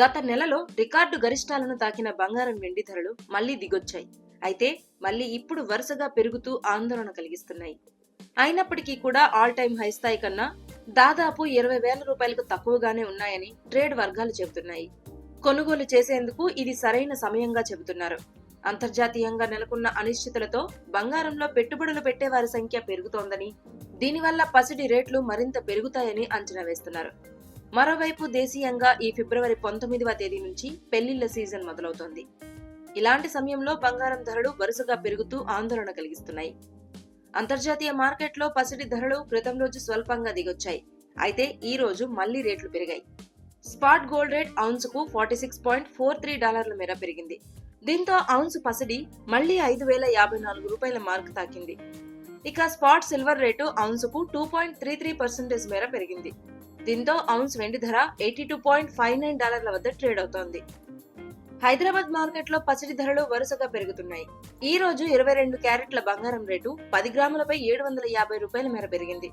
గత నెలలో రికార్డు గరిష్టాలను తాకిన బంగారం వెండి ధరలు మళ్ళీ దిగొచ్చాయి. అయితే మళ్ళీ ఇప్పుడు వరుసగా పెరుగుతూ ఆందోళన కలిగిస్తున్నాయి. అయినప్పటికీ కూడా ఆల్ టైమ్ హై స్థాయి కన్నా దాదాపు ఇరవై వేల రూపాయలకు తక్కువగానే ఉన్నాయని ట్రేడ్ వర్గాలు చెబుతున్నాయి. కొనుగోలు చేసేందుకు ఇది సరైన సమయంగా చెబుతున్నారు. అంతర్జాతీయంగా నెలకొన్న అనిశ్చితులతో బంగారంలో పెట్టుబడులు పెట్టేవారి సంఖ్య పెరుగుతోందని దీనివల్ల పసిడి రేట్లు మరింత పెరుగుతాయని అంచనా వేస్తున్నారు. మరోవైపు దేశీయంగా ఈ ఫిబ్రవరి పంతొమ్మిదవ తేదీ నుంచి పెళ్ళిళ్ళ సీజన్ మొదలవుతోంది. ఇలాంటి సమయంలో బంగారం ధరలు వరుసగా పెరుగుతూ ఆందోళన కలిగిస్తున్నాయి. అంతర్జాతీయ మార్కెట్లో పసిడి ధరలు క్రితం రోజు స్వల్పంగా దిగొచ్చాయి. అయితే ఈ రోజు మళ్ళీ రేట్లు పెరిగాయి. Spot gold rate ఔన్స్కు forty six point four three డాలర్ల మేర పెరిగింది. దీంతో ఔన్స్ పసిడి మళ్ళీ ఐదు వేల యాభై నాలుగు రూపాయల మార్క్ తాకింది. ఇక spot silver rate ఔన్స్కు two point three three percentage మేర పెరిగింది. దీంతో ఔన్స్ వెండి ధర eighty two point five nine డాలర్ల వద్ద ట్రేడ్ అవుతోంది. హైదరాబాద్ మార్కెట్లో పసిడి ధరలు వరుసగా పెరుగుతున్నాయి. ఈ రోజు ఇరవై రెండు క్యారెట్ల బంగారం రేటు పది గ్రాములపై ఏడు వందల యాభై రూపాయల మేర పెరిగింది.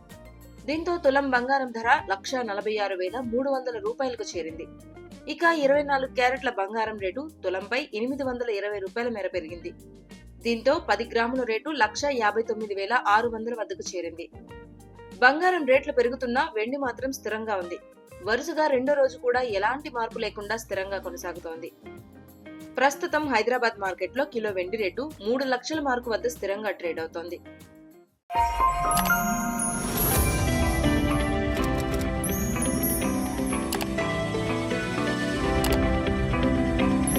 దీంతో తులం బంగారం ధర లక్ష నలభై ఆరు వేల మూడు వందల రూపాయలకు చేరింది. ఇక ఇరవై నాలుగు క్యారెట్ల బంగారం రేటు తులంపై ఎనిమిది వందల ఇరవై రూపాయల మేర పెరిగింది. దీంతో పది గ్రాముల రేటు లక్ష యాభై తొమ్మిది వేల ఆరు వందల వద్దకు చేరింది. బంగారం రేట్లు పెరుగుతున్నా వెండి మాత్రం స్థిరంగా ఉంది. వరుసగా రెండో రోజు కూడా ఎలాంటి మార్పు లేకుండా స్థిరంగా కొనసాగుతోంది. ప్రస్తుతం హైదరాబాద్ మార్కెట్లో కిలో వెండి రేటు మూడు లక్షల మార్కు వద్ద స్థిరంగా ట్రేడ్ అవుతోంది.